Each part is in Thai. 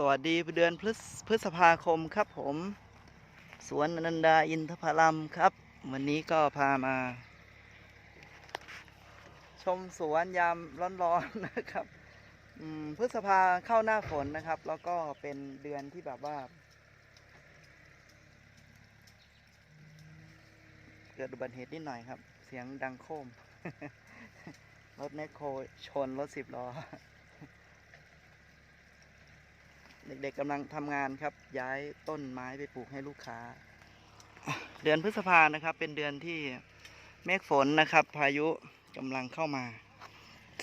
สวัสดีเดือนพฤษพฤษภาคมครับผม สวนอนันดาอินทผลัมครับ วันนี้ก็พามา ชมสวนยามร้อนๆนะครับพฤษภาเข้าหน้าฝนนะครับ แล้วก็เป็นเดือนที่แบบว่า เกิดอุบัติเหตุนิดหน่อยครับ เสียงดังโครมรถแมคโครชนรถสิบล้อ เด็กๆกำลังทำงานครับ ย้ายต้นไม้ไปปลูกให้ลูกค้า เดือนพฤษภานะครับ เป็นเดือนที่เมฆฝนนะครับ พายุกำลังเข้ามา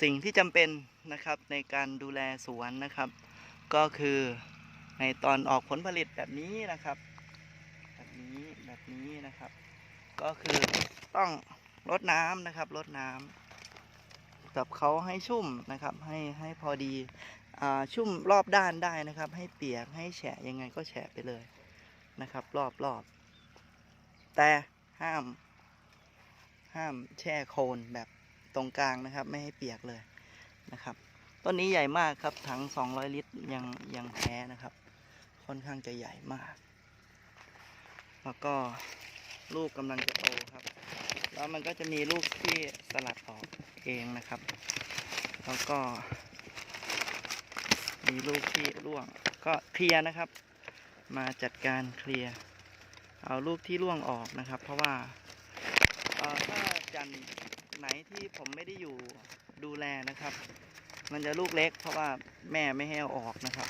สิ่งที่จำเป็นนะครับในการดูแลสวนนะครับ ก็คือในตอนออกผลผลิตแบบนี้นะครับ แบบนี้แบบนี้นะครับ ก็คือต้องรดน้ำนะครับรดน้ำกับเขาให้ชุ่มนะครับ ให้ให้พอดี ชุ่มรอบด้านได้นะครับ ให้เปียกให้แฉะยังไงก็แฉะไปเลยนะครับ รอบรอบแต่ห้าม ห้ามแช่โคนแบบตรงกลางนะครับ ไม่ให้เปียกเลยนะครับต้นนี้ใหญ่มากครับถัง 200 ลิตรยังยังแพ้นะครับ ค่อนข้างจะใหญ่มาก แล้วก็ลูกกำลังจะโตครับ แล้วมันก็จะมีลูกที่สลัดออกเองนะครับ แล้วก็ มีลูกที่ร่วง ก็เคลียร์นะครับ มาจัดการเคลียร์ เอาลูกที่ร่วงออกนะครับ เพราะว่าถ้าจันไหนที่ผมไม่ได้อยู่ดูแลนะครับ มันจะลูกเล็ก เพราะว่าแม่ไม่ให้เอาออกนะครับ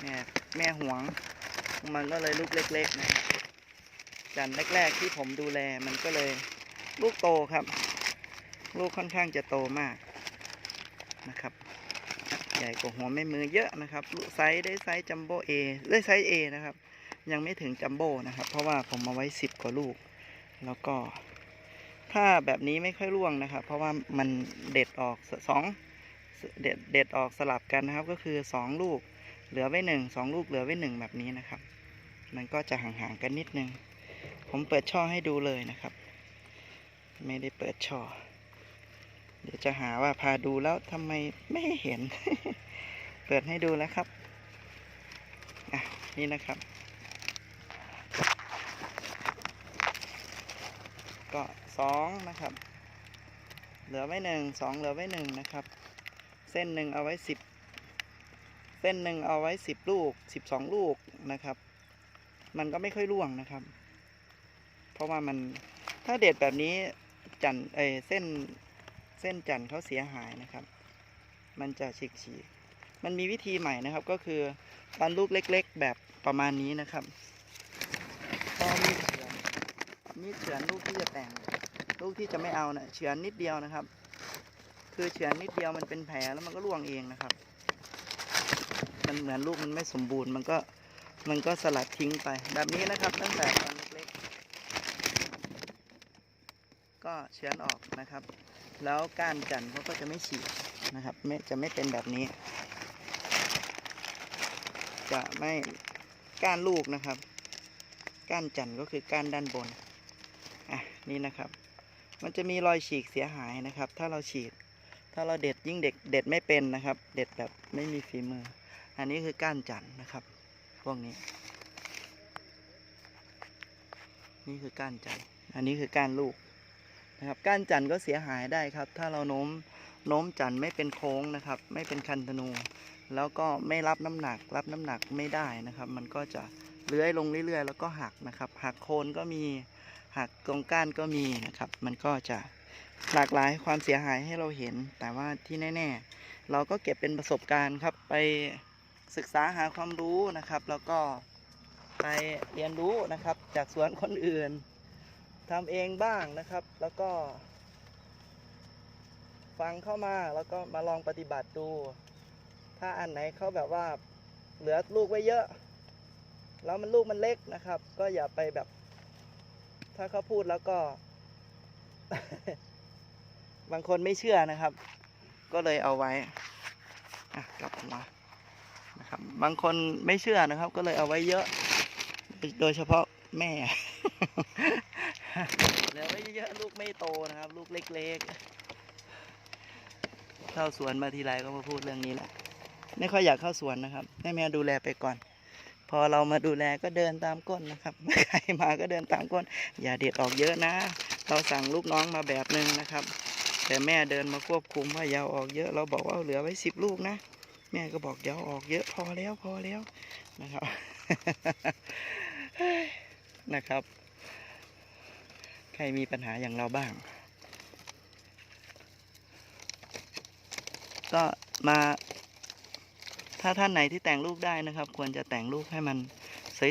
แม่แม่หวง มันก็เลยลูกเล็กๆนะครับจันแรก ๆ ที่ผมดูแลมันก็เลยลูกโตครับ ลูกค่อนข้างจะโตมากนะครับ ใหญ่กว่าหัวแม่มือเยอะนะครับลูกไซส์ได้ไซส์จัมโบ้เอได้ไซส์เอนะครับ ยังไม่ถึงจัมโบ้นะครับ เพราะว่าผมมาไว้สิบกว่าลูก แล้วก็ ถ้าแบบนี้ไม่ค่อยร่วงนะครับ เพราะว่ามันเด็ดออกสองเด็ดเด็ดออกสลับกันนะครับ ก็คือสองลูกเหลือไว้หนึ่งสองลูกเหลือไว้หนึ่งแบบนี้นะครับ มันก็จะห่างๆกันนิดนึง ผมเปิดช่อให้ดูเลยนะครับ ไม่ได้เปิดช่อ เดี๋ยวจะหาว่าพาดูแล้วทำไมไม่เห็น เปิดให้ดูแล้วครับอะนี่นะครับ ก็สองนะครับ เหลือไว้หนึ่งสองเหลือไว้หนึ่งนะครับ เส้นหนึ่งเอาไว้สิบเส้นหนึ่งเอาไว้สิบลูกสิบสองลูกนะครับ มันก็ไม่ค่อยร่วงนะครับ เพราะว่ามันถ้าเด็ดแบบนี้จันเอเส้น เส้นจันทร์เขาเสียหายนะครับ มันจะฉีกฉีกมันมีวิธีใหม่นะครับก็คือปันลูกเล็ก ๆ แบบประมาณนี้นะครับก็มีเฉือนมีเฉือนลูกที่จะแต่ง ลูกที่จะไม่เอานะ่ะเฉือนนิดเดียวนะครับ คือเฉือนนิดเดียวมันเป็นแผลแล้วมันก็ร่วงเองนะครับ มันเหมือนลูกมันไม่สมบูรณ์ มันก็มันก็สลัดทิ้งไป แบบนี้นะครับตั้งแต่ตอนเล็กๆก็เฉือนออกนะครับ แล้วก้านจันทร์เขาก็จะไม่ฉีกนะครับไม่จะไม่เป็นแบบนี้ จะไม่ก้านลูกนะครับ ก้านจันทร์ก็คือก้านด้านบนอะนี่นะครับ มันจะมีรอยฉีกเสียหายนะครับ ถ้าเราฉีดถ้าเราเด็ดยิ่งเด็กเด็ดไม่เป็นนะครับ เด็ดแบบไม่มีฝีมือ อันนี้คือก้านจันทร์นะครับ พวกนี้ นี่คือก้านจันทร์อันนี้คือก้านลูก นะครับก้านจันทร์ก็เสียหายได้ครับ ถ้าเราโน้มโน้มจันทร์ไม่เป็นโค้งนะครับ ไม่เป็นคันธนู แล้วก็ไม่รับน้ำหนัก รับน้ำหนักไม่ได้นะครับ มันก็จะเลื้อยลงเรื่อยๆ แล้วก็หักนะครับหักโคนก็มีหักตรงก้านก็มีนะครับ มันก็จะหลากหลายความเสียหายให้เราเห็น แต่ว่าที่แน่ ๆ เราก็เก็บเป็นประสบการณ์ครับ ไปศึกษาหาความรู้นะครับ แล้วก็ไปเรียนรู้นะครับจากสวนคนอื่น ทำเองบ้างนะครับ แล้วก็ ฟังเข้ามาแล้วก็มาลองปฏิบัติดู ถ้าอันไหนเขาแบบว่าเหลือลูกไว้เยอะ แล้วมันลูกมันเล็กนะครับ ก็อย่าไปแบบ ถ้าเขาพูดแล้วก็ บางคนไม่เชื่อนะครับ ก็เลยเอาไว้กลับมานะครับบางคนไม่เชื่อนะครับ ก็เลยเอาไว้เยอะ โดยเฉพาะแม่ เหลือไว้เยอะๆลูกไม่โตนะครับ ลูกเล็กๆ เข้าสวนมาทีไรก็มาพูดเรื่องนี้แหละไม่ค่อยอยากเข้าสวนนะครับให้แม่ดูแลไปก่อน พอเรามาดูแลก็เดินตามก้นนะครับใครมาก็เดินตามก้น อย่าเด็ดออกเยอะนะ เราสั่งลูกน้องมาแบบหนึ่งนะครับ แต่แม่เดินมาควบคุมว่าอย่าเออกเยอะ เราบอกว่าเหลือไว้สิบลูกนะแม่ก็บอกเดี๋ยวออกเยอะพอแล้วพอแล้วนะครับนะครับ ครมีปัญหาอย่างเราบ้าง ก็มา ถ้าท่านไหนที่แต่งลูกได้นะครับ ควรจะแต่งลูกให้มัน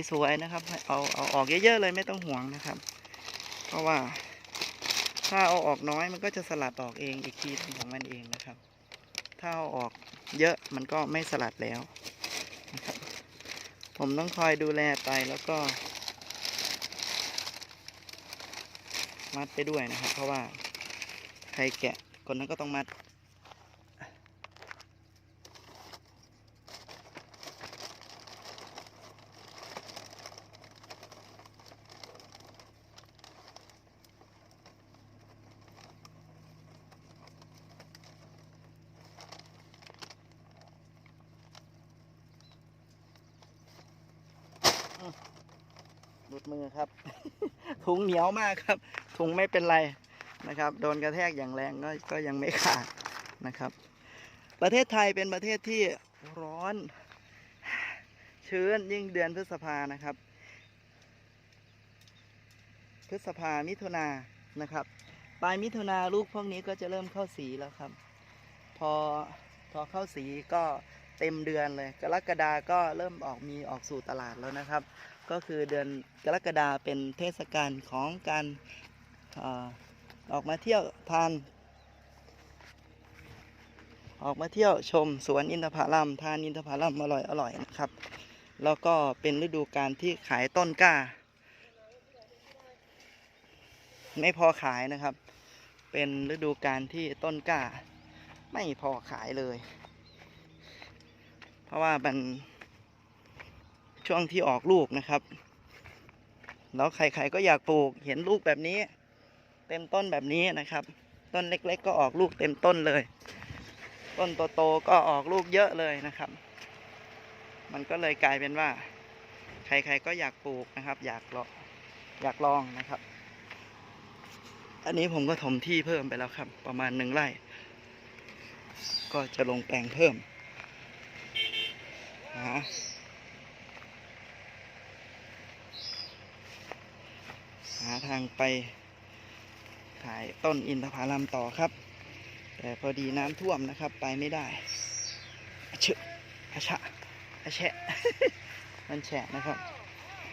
สวยๆนะครับ เอาเอาออกเยอะๆเลยไม่ต้องห่วงนะครับ เพราะว่าถ้าเอาออกน้อยมันก็จะสลัดออกเองอีกทีของมันเองนะครับ ถ้าเอาออกเยอะมันก็ไม่สลัดแล้วนะครับ ผมต้องคอยดูแลไปแล้วก็ มัดไปด้วยนะครับ เพราะว่าใครแกะคนนั้นก็ต้องมัด หลุดมือครับ ถุงเหนียวมากครับ ถุงไม่เป็นไรนะครับ โดนกระแทกอย่างแรงก็ก็ยังไม่ขาดนะครับ ประเทศไทยเป็นประเทศที่ร้อน ชื้นยิ่งเดือนพฤษภานะครับ พฤษภามิถุนานะครับ ปลายมิถุนาลูกพวกนี้ก็จะเริ่มเข้าสีแล้วครับ พอพอเข้าสีก็เต็มเดือนเลย กรกฎาก็เริ่มออกมีออกสู่ตลาดแล้วนะครับ ก็คือเดือนกรกฎาเป็นเทศกาลของการ ออออกมาเที่ยวทาน ออกมาเที่ยวชมสวนอินทผลัมทานอินทผลัมอร่อยอร่อยนะครับ แล้วก็เป็นฤดูการที่ขายต้นกล้า ไม่พอขายนะครับ เป็นฤดูการที่ต้นกล้า ไม่พอขายเลย เพราะว่ามันช่วงที่ออกลูกนะครับ แล้วใครๆก็อยากปลูกเห็นลูกแบบนี้ เต็มต้นแบบนี้นะครับ ต้นเล็ก ๆ ก็ออกลูกเต็มต้นเลย ต้นโตๆก็ออกลูกเยอะเลยนะครับ มันก็เลยกลายเป็นว่า ใครๆก็อยากปลูกนะครับ อยากลองอยากลองนะครับ อันนี้ผมก็ถมที่เพิ่มไปแล้วครับ ประมาณหนึ่งไร่ ก็จะลงแปลงเพิ่มหาหาทางไป ขายต้นอินทผลัมต่อครับ แต่พอดีน้ำท่วมนะครับ ไปไม่ได้อชึอะชะอะแฉะมันแฉะนะครับ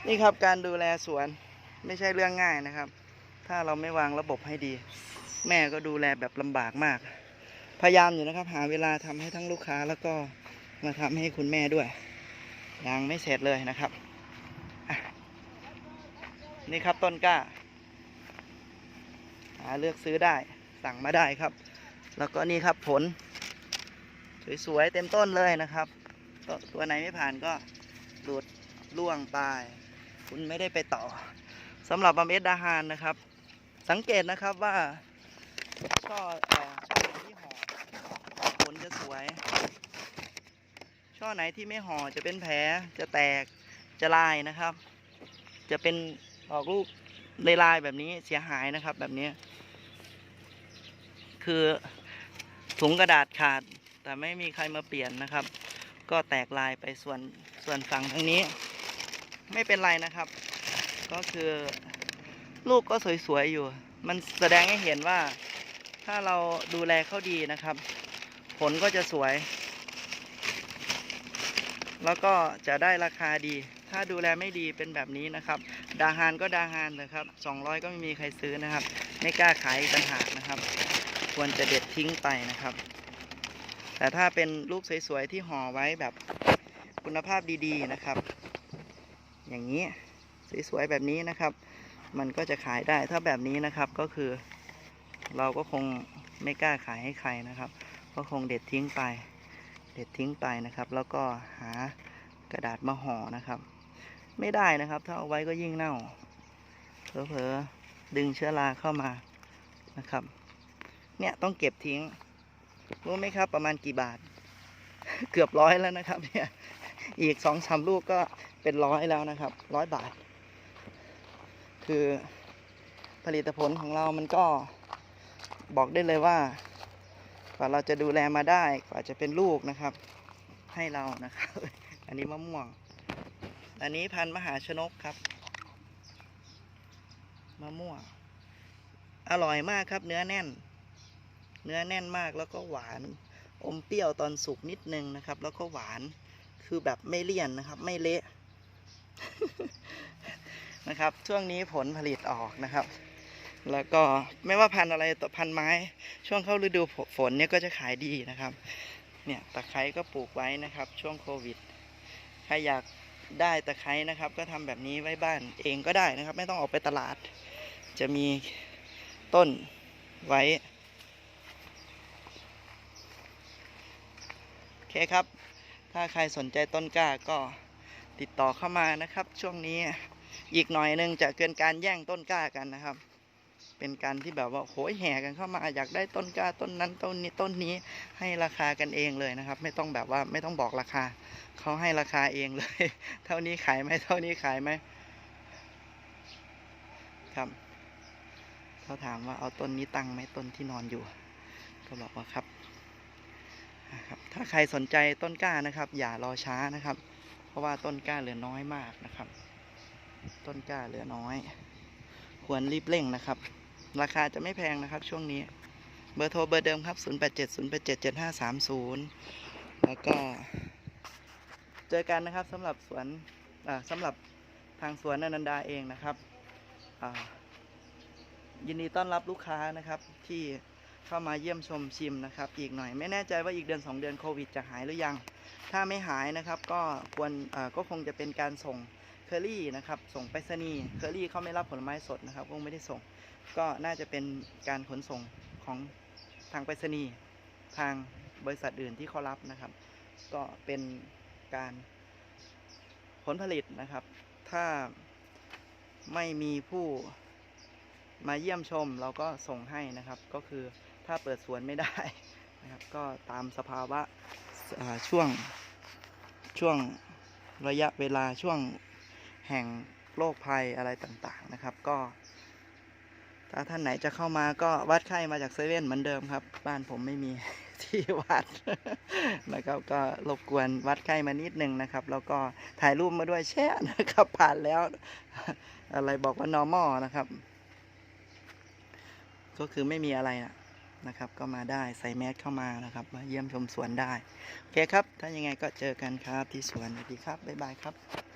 นี่ครับการดูแลสวนไม่ใช่เรื่องง่ายนะครับ ถ้าเราไม่วางระบบให้ดี แม่ก็ดูแลแบบลำบากมาก พยายามอยู่นะครับ หาเวลาทำให้ทั้งลูกค้าแล้วก็มาทำให้คุณแม่ด้วย ยังไม่เสร็จเลยนะครับนี่ครับต้นกล้าาเลือกซื้อได้สั่งมาได้ครับ แล้วก็นี่ครับผล สวยๆเต็มต้นเลยนะครับตตัวไหนไม่ผ่านก็หลุดล่วงไป คุณไม่ได้ไปต่อสำหรับบำเอ็ดดาฮานนะครับ สังเกตนะครับว่าช่อเอ่อช่อไหนที่ห่อผลจะสวย ช่อไหนที่ไม่ห่อจะเป็นแผลจะแตกจะลายนะครับ จะเป็นออกลูกลายๆแบบนี้เสียหายนะครับแบบนี้ คือถุงกระดาษขาด แต่ไม่มีใครมาเปลี่ยนนะครับ ก็แตกลายไปส่วนส่วนฝั่งทางนี้ ไม่เป็นไรนะครับ ก็คือลูกก็สวยๆอยู่ มันแสดงให้เห็นว่าถ้าเราดูแลเขาดีนะครับ ผลก็จะสวย แล้วก็จะได้ราคาดี ถ้าดูแลไม่ดีเป็นแบบนี้นะครับ ดาฮานก็ดาฮานนะครับ200 ก็ไม่มีใครซื้อนะครับ ไม่กล้าขายต่างหากนะครับ ควรจะเด็ดทิ้งไปนะครับ แต่ถ้าเป็นลูกสวยๆที่ห่อไว้แบบคุณภาพดีๆนะครับ อย่างนี้สวยๆแบบนี้นะครับ มันก็จะขายได้ถ้าแบบนี้นะครับก็คือ เราก็คงไม่กล้าขายให้ใครนะครับ ก็คงเด็ดทิ้งไป เด็ดทิ้งไปนะครับ แล้วก็หากระดาษมาห่อนะครับ ไม่ได้นะครับ ถ้าเอาไว้ก็ยิ่งเน่าเผลอๆดึงเชื้อราเข้ามานะครับ เนี่ยต้องเก็บทิ้ง รู้ไหมครับประมาณกี่บาท เกือบร้อยแล้วนะครับ เนี่ย อีกสองสามลูกก็เป็นร้อยแล้วนะครับ ร้อยบาท คือผลิตผลของเรามันก็บอกได้เลยว่ากว่าเราจะดูแลมาได้ กว่าจะเป็นลูกนะครับ ให้เรานะครับ อันนี้มะม่วง อันนี้พันธุ์มหาชนกครับ มะม่วง อร่อยมากครับเนื้อแน่น เนื้อแน่นมากแล้วก็หวาน อมเปรี้ยวตอนสุกนิดนึงนะครับ แล้วก็หวานคือแบบไม่เลี่ยนนะครับ ไม่เละนะครับ ช่วงนี้ผลผลิตออกนะครับ แล้วก็ไม่ว่าพันธุ์อะไรต่อพันธุ์ไม้ ช่วงเข้าฤดูฝนเนี่ยก็จะขายดีนะครับ เนี่ยตะไคร้ก็ปลูกไว้นะครับ ช่วงโควิดใครอยากได้ตะไคร้นะครับ ก็ทำแบบนี้ไว้บ้านเองก็ได้นะครับ ไม่ต้องออกไปตลาด จะมีต้นไว้ โอเคครับ ถ้าใครสนใจต้นกล้าก็ติดต่อเข้ามานะครับ ช่วงนี้อีกหน่อยหนึงจะเกินการแย่งต้นกล้ากันนะครับ เป็นการที่แบบว่าโหยแห่กันเข้ามาอยากได้ต้นกล้าต้นนั้นต้นนี้ต้นนี้ให้ราคากันเองเลยนะครับ ไม่ต้องแบบว่าไม่ต้องบอกราคาเขาให้ราคาเองเลย เท่านี้ขายไหมเท่านี้ขายไหมครับเขาถามว่าเอาต้นนี้ตั้งไหมต้นที่นอนอยู่ ก็บอกว่าครับ นะครับ ถ้าใครสนใจต้นกล้านะครับ อย่ารอช้านะครับ เพราะว่าต้นกล้าเหลือน้อยมากนะครับ ต้นกล้าเหลือน้อย ควรรีบเร่งนะครับ ราคาจะไม่แพงนะครับ ช่วงนี้ เบอร์โทรเบอร์เดิมครับ 0 8 7 0 8 7 7 5 3 0 แล้วก็ เจอกันนะครับสำหรับสวนสำหรับทางสวนอนันดาเองนะครับยินดีต้อนรับลูกค้านะครับที่ เข้ามาเยี่ยมชมชิมนะครับอีกหน่อยไม่แน่ใจว่าอีกเดือน 2 เดือนโควิดจะหายหรือยัง ถ้าไม่หายนะครับก็ควรก็คงจะเป็นการส่งเคอรี่นะครับส่งไปรษณีย์เคอรี่เขาไม่รับผลไม้สดนะครับคงไม่ได้ส่ง ก็น่าจะเป็นการขนส่งของทางไปรษณีย์ทางบริษัทอื่นที่เขารับนะครับ ก็เป็นการผลผลิตนะครับ ถ้าไม่มีผู้มาเยี่ยมชมเราก็ส่งให้นะครับ ก็คือ ถ้าเปิดสวนไม่ได้นะครับ ก็ตามสภาวะช่วงช่วงระยะเวลาช่วงแห่งโรคภัยอะไรต่างๆนะครับ ก็ถ้าท่านไหนจะเข้ามาก็วัดไข้มาจากเซเว่นเหมือนเดิมครับ บ้านผมไม่มีที่วัดนะครับก็รบกวนวัดไข้มานิดนึงนะครับ แล้วก็ถ่ายรูปมาด้วยแช่นะครับผ่านแล้ว อะไรบอกว่า normal นะครับ ก็คือไม่มีอะไรนะ นะครับ ก็มาได้ใส่แมสเข้ามานะครับ มาเยี่ยมชมสวนได้ โอเคครับ ถ้ายังไงก็เจอกันครับที่สวนสวัสดีครับ บ๊ายบายครับ